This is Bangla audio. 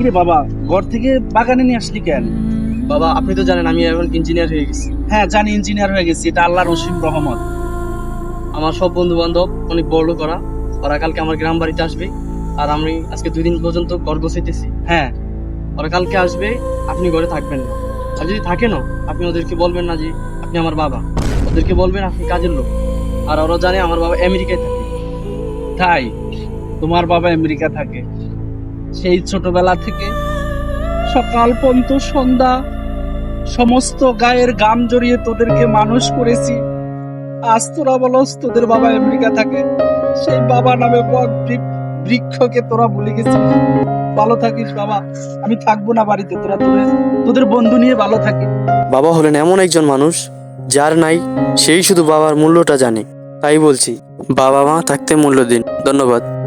কিরে বাবা ঘর থেকে বাগানে নিয়ে আসলি কেন? বাবা আপনি তো জানেন আমি এখন ইঞ্জিনিয়ার হয়ে গেছি। হ্যাঁ জানি ইঞ্জিনিয়ার হয়ে গেছি এটা আল্লাহর অসীম রহমত। আমার সব বন্ধু বান্ধব অনেক বড় করা ওরা কালকে আমার গ্রাম বাড়িতে আসবে আর আমি আজকে দুই দিন পর্যন্ত ঘর বসাইতেছি হ্যাঁ। ওরা কালকে আসবে আপনি ঘরে থাকবেন না। আর যদি থাকেনও আপনি ওদেরকে বলবেন না যে আপনি আমার বাবা। ওদেরকে বলবেন আপনি কাজের লোক। আর ওরা জানে আমার বাবা আমেরিকায় থাকে। তাই? তোমার বাবা আমেরিকা থাকে। সেই ছোটবেলা থেকে সকাল পর্যন্ত সন্ধ্যা, সমস্ত গায়ের গাম জড়িয়ে তোদেরকে মানুষ করেছি। আজ তোরা বলস তোদের বাবা আমেরিকা থাকে, সেই বাবা নামে বৃক্ষকে তোরা ভুলে গেছিস। ভালো থাকিস বাবা, আমি থাকব না বাড়িতে, তোরা তোদের তোদের বন্ধু নিয়ে ভালো থাকিস। বাবা হলেন এমন একজন মানুষ, যার নাই, সেই শুধু বাবার মূল্যটা জানে। তাই বলছি, বাবা মা থাকতে মূল্য দিন। ধন্যবাদ।